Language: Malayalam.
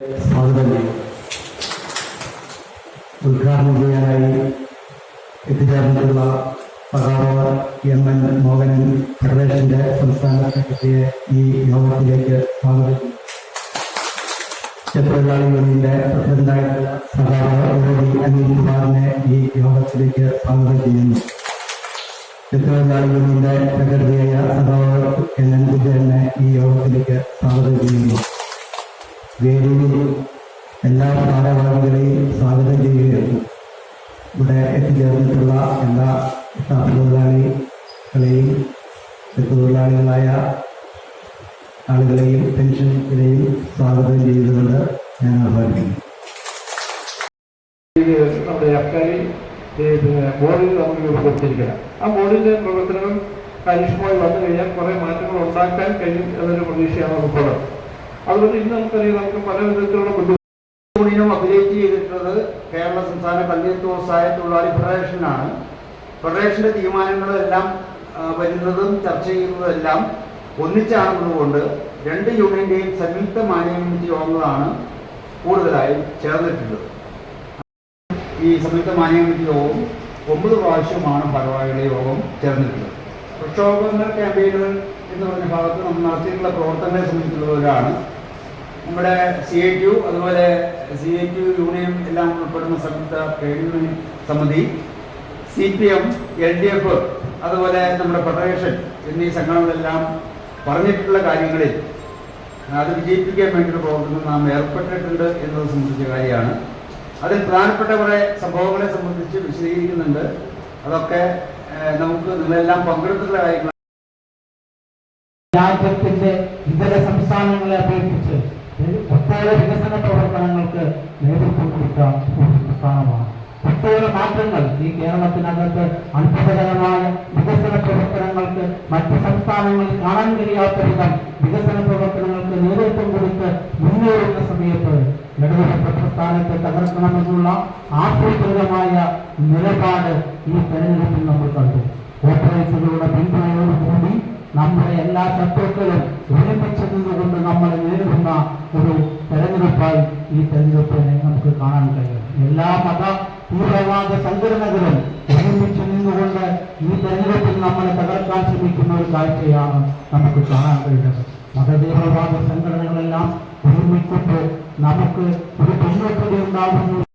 ചെയ്യും ഉദ്ഘാടനം ചെയ്യാനായി എത്തിച്ചേർന്നിട്ടുള്ള സഖാവ് എം എൻ മോഹനൻ ഫെഡറേഷന്റെ സംസ്ഥാന സെക്രട്ടറിയെ ഈ യോഗത്തിലേക്ക് സ്വാഗതം. ചെറുതൊഴിലാളി യൂണിയന്റെ പ്രസിഡന്റായിട്ടുള്ള സഖാവ് അനിൽ കുമാറിനെ ഈ യോഗത്തിലേക്ക് സ്വാഗതം ചെയ്യുന്നു. ചെറുതൊഴിലാളി യൂണിയന്റെ സെക്രട്ടറിയായ സഖാവ് എൻ എൻ വിജയനെ ഈ യോഗത്തിലേക്ക് സ്വാഗതം ചെയ്യുന്നു. വേദിയിൽ എല്ലാ ഭാരവാഹികളെയും സ്വാഗതം ചെയ്യുകയും ഇവിടെ എത്തിച്ചേർന്നിട്ടുള്ള എല്ലാ തൊഴിലാളികളെയും തൊഴിലാളികളായ ആളുകളെയും പെൻഷനെയും സ്വാഗതം ചെയ്തുകൊണ്ട് ഞാൻ ആഹ്വാനിക്കുന്നു. നമ്മുടെ പിന്നെ ബോർഡിൽ നമുക്ക് രൂപപ്പെടുത്തിയിരിക്കണം ആ ബോർഡിന്റെ പ്രവർത്തനം കാര്യക്ഷമമായി വന്നു കഴിഞ്ഞാൽ കുറെ മാറ്റങ്ങൾ ഉണ്ടാക്കാൻ കഴിയും എന്നൊരു പ്രതീക്ഷയാണ് നമുക്കുള്ളത്. അതുകൊണ്ട് ഇന്ന് നമുക്കറിയാം നമുക്ക് പല വിധത്തിലുള്ള യൂണിയനും അഫിലിയേറ്റ് ചെയ്തിട്ടുള്ളത് കേരള സംസ്ഥാന കല്ലിയത്ത് വ്യവസായ തൊഴിലാളി ഫെഡറേഷനാണ് ഫെഡറേഷന്റെ തീരുമാനങ്ങളെല്ലാം വരുന്നതും ചർച്ച ചെയ്യുന്നതെല്ലാം ഒന്നിച്ചാണെന്നതുകൊണ്ട് രണ്ട് യൂണിയന്റെയും സംയുക്ത മാനേജ്മെന്റ് യോഗങ്ങളാണ് കൂടുതലായും ചേർന്നിട്ടുള്ളത്. ഈ സംയുക്ത മാനേജ്മെന്റ് യോഗം ഒമ്പത് പ്രാവശ്യമാണ് ഭാരവാഹികളുടെ യോഗം ചേർന്നിട്ടുള്ളത്. പ്രക്ഷോഭങ്ങൾ ക്യാമ്പയിനുകൾ എന്ന് പറഞ്ഞ ഭാഗത്ത് നമ്മൾ നടത്തിയിട്ടുള്ള പ്രവർത്തനങ്ങളെ സംബന്ധിച്ചുള്ളവരാണ് നമ്മുടെ സി ഐ ടി അതുപോലെ സി ഐ ടി യൂണിയൻ എല്ലാം ഉൾപ്പെടുന്ന സംയുക്ത ട്രേഡ് സമിതി C P M L D F അതുപോലെ നമ്മുടെ ഫെഡറേഷൻ എന്നീ സംഘടനകളെല്ലാം പറഞ്ഞിട്ടുള്ള കാര്യങ്ങളിൽ അത് വിജയിപ്പിക്കാൻ വേണ്ടിയുള്ള പ്രവർത്തനം നാം ഏർപ്പെട്ടിട്ടുണ്ട് എന്നത് സംബന്ധിച്ച കാര്യമാണ്. അതിൽ പ്രധാനപ്പെട്ട കുറേ സംഭവങ്ങളെ സംബന്ധിച്ച് വിശദീകരിക്കുന്നുണ്ട്. അതൊക്കെ നമുക്ക് നിങ്ങളെല്ലാം പങ്കെടുത്തിട്ടുള്ള കാര്യങ്ങൾ രാജ്യത്തിന്റെ ഇതര സംസ്ഥാനങ്ങളെ അപേക്ഷിച്ച് ഒട്ടേറെ വികസന പ്രവർത്തനങ്ങൾക്ക് നേതൃത്വം കൊടുത്ത ഒരു സംസ്ഥാനമാണ് ഒട്ടേറെ മാറ്റങ്ങൾ ഈ കേരളത്തിനകത്ത് അത്ഭുതകരമായ വികസന പ്രവർത്തനങ്ങൾക്ക് മറ്റ് സംസ്ഥാനങ്ങളിൽ കാണാൻ കഴിയാത്ത വിധം വികസന പ്രവർത്തനങ്ങൾക്ക് നേതൃത്വം കൊടുത്ത് മുന്നേറുന്ന സമയത്ത് ഇടതുപക്ഷ പ്രസ്ഥാനത്തെ തകർക്കണമെന്നുള്ള ആസൂത്രിതമായ നിലപാട് ഈ തെരഞ്ഞെടുപ്പിൽ നമ്മൾ കണ്ടു. കോർപ്പറേറ്റുകളുടെ പിന്തുണയോടുകൂടി നമ്മുടെ എല്ലാ ശത്രുക്കളും ഒരു തെരഞ്ഞെടുപ്പായി ഈ തെരഞ്ഞെടുപ്പിനെ നമുക്ക് കാണാൻ കഴിയും. എല്ലാ മത തീവ്രവാദ സംഘടനകളും ഒരുമിച്ച് നിന്നുകൊണ്ട് ഈ തെരഞ്ഞെടുപ്പിൽ നമ്മളെ തകർക്കാൻ ശ്രമിക്കുന്ന ഒരു കാഴ്ചയാണ് നമുക്ക് കാണാൻ കഴിയുന്നത്. മതതീവ്രവാദ സംഘടനകളെല്ലാം ഒരുമിച്ചിട്ട് നമുക്ക് ഒരു പിന്നോട്ടടി ഉണ്ടാകുന്നു.